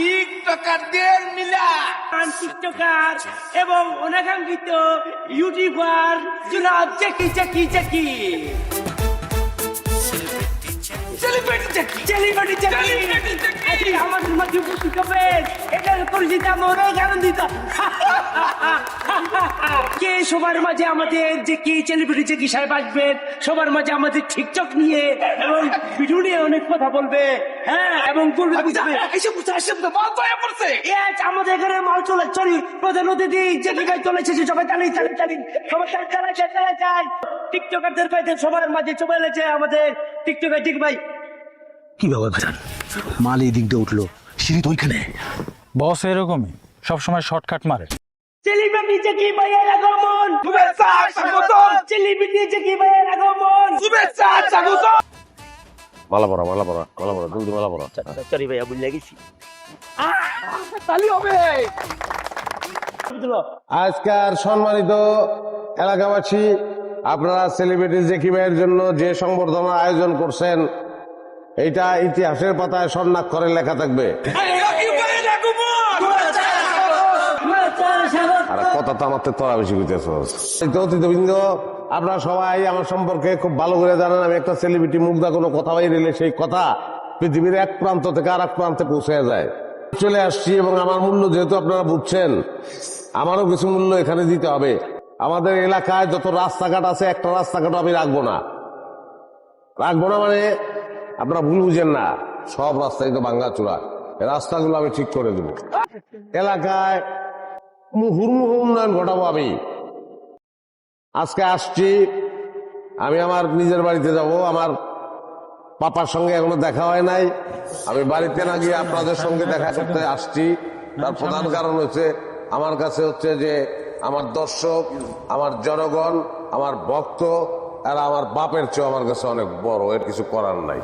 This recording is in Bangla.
টিকটকারদের মিলা টিকটকার এবং অনাকাঙ্ক্ষিত ইউটিউবার জনাব জ্যাকি জ্যাকি জ্যাকি আমাদের মাঝে উপস্থিত হবেন। এটার পরিচিত আমরা আনন্দিত। সবার মাঝে আমাদের যে কি সেলিব্রিটি জ্যাকি সাহেব আসবেন সবার মাঝে আমাদের টিকটক নিয়ে এবং ভিডিও নিয়ে অনেক কথা বলবে হ্যাঁ এবং বলবে বুঝাবে। এসব বুঝা এসব তো বল দয়া পড়ছে আমাদের এখানে মাল চলে চলি প্রধান অতিথি যে কি ভাই চলেছে সবাই চালিয়ে চালিয়ে চালিয়ে সবাই চালিয়ে চালিয়ে চালিয়ে চাই টিকটকারদের ভাইদের সবার মাঝে চলে আমাদের টিকটকার ঠিক ভাই। কি ব্যাপার ভাইজান? মাল এই দিক দিয়ে উঠল সিঁড়ি তো ওইখানে। বস এরকমই সবসময় শর্টকাট মারে। সেলিব্রিটি যে কি ভাইয়ের আগমন? শুভেচ্ছা স্বাগতম। সেলিব্রিটি যে কি ভাইয়ের আগমন? শুভেচ্ছা স্বাগত মালা পড়া মালা পড়া মালা পড়া জলদি মালা পড়া সরি ভাইয়া তালি হবে। আজকার সম্মানিত এলাকাবাসী আপনারা সেলিব্রিটি জেকি ভাইয়ের জন্য যে সংবর্ধনা আয়োজন করছেন এটা ইতিহাসের পাতায় স্বর্ণাক্ষরে লেখা থাকবে রকি ভাইয়ের আগমন আর কথা তো আমার তো তোরা বেশি বুঝতেছ অতিথিবৃন্দ আপনারা সবাই আমার সম্পর্কে খুব ভালো করে জানেন, আমি একটা সেলিব্রিটি মুগ্ধা কোনো কথা বাইরে সেই কথা পৃথিবীর এক প্রান্ত থেকে আর এক প্রান্তে পৌঁছে যায়। চলে আসছি এবং আমার মূল্য যেহেতু আপনারা বুঝছেন, আমারও কিছু মূল্য এখানে দিতে হবে। আমাদের এলাকায় যত রাস্তাঘাট আছে, একটা রাস্তাঘাট আমি রাখব না। রাখব না মানে আপনারা ভুল বুঝেন না, সব রাস্তায় তো ভাঙ্গা চূড়া রাস্তাগুলো আমি ঠিক করে দেবো। এলাকায় মুহুর্মুহু উন্নয়ন ঘটাবো আমি। আজকে আসছি, আমি আমার নিজের বাড়িতে যাব, আমার পাপার সঙ্গে এখনও দেখা হয় নাই। আমি বাড়িতে না গিয়ে আপনাদের সঙ্গে দেখা করতে আসছি। তার প্রধান কারণ হচ্ছে, আমার কাছে হচ্ছে যে, আমার দর্শক, আমার জনগণ, আমার ভক্ত এরা আমার বাপের চেয়ে আমার কাছে অনেক বড়, এর কিছু করার নাই।